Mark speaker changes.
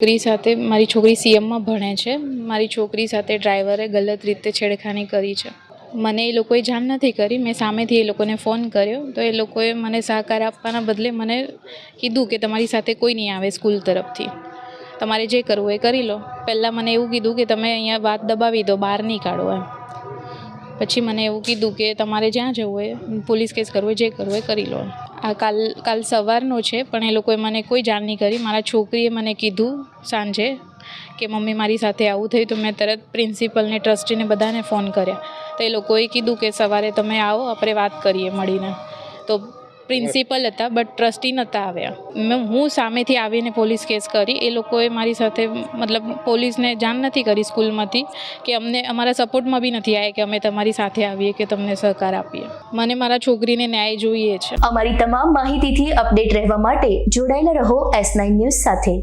Speaker 1: છોકરી સાથે મારી છોકરી સીએમમાં ભણે છે. મારી છોકરી સાથે ડ્રાઈવરે ગલત રીતે છેડખાની કરી છે. મને એ લોકોએ જાણ નથી કરી. મેં સામેથી એ લોકોને ફોન કર્યો. તો એ લોકોએ મને સહકાર આપવાના બદલે મને કીધું કે તમારી સાથે કોઈ નહીં આવે સ્કૂલ તરફથી. તમારે જે કરવું એ કરી લો. પહેલાં મને એવું કીધું કે તમે અહીંયા વાત દબાવી દો, બહાર નહીં કાઢો એમ. પછી મને એવું કીધું કે તમારે જ્યાં જવું હોય, પોલીસ કેસ કરવો જે કરવું એ કરી લો આ કાલ કાલ સવારનો છે, પણ એ લોકોએ મને કોઈ જાણ નહીં કરી. મારા છોકરીએ મને કીધું સાંજે કે મમ્મી મારી સાથે આવું થયું તો મેં તરત પ્રિન્સિપલને, ટ્રસ્ટીને બધાને ફોન કર્યા. તો એ લોકોએ કીધું કે સવારે તમે આવો, આપણે વાત કરીએ મળીને. તો પ્રિન્સિપલ હતા, બટ ટ્રસ્ટી નહોતા આવ્યા. હું સામેથી આવીને પોલીસ કેસ કરી. એ લોકોએ મારી સાથે, મતલબ પોલીસને જાણ નથી કરી સ્કૂલમાંથી કે અમને, અમારા સપોર્ટમાં બી નથી આવ્યા કે અમે તમારી સાથે આવીએ કે તમને સહકાર આપીએ. મને મારા છોકરીને ન્યાય જોઈએ છે.
Speaker 2: અમારી તમામ માહિતીથી અપડેટ રહેવા માટે જોડાયેલા રહો એસ નાઇન ન્યૂઝ સાથે.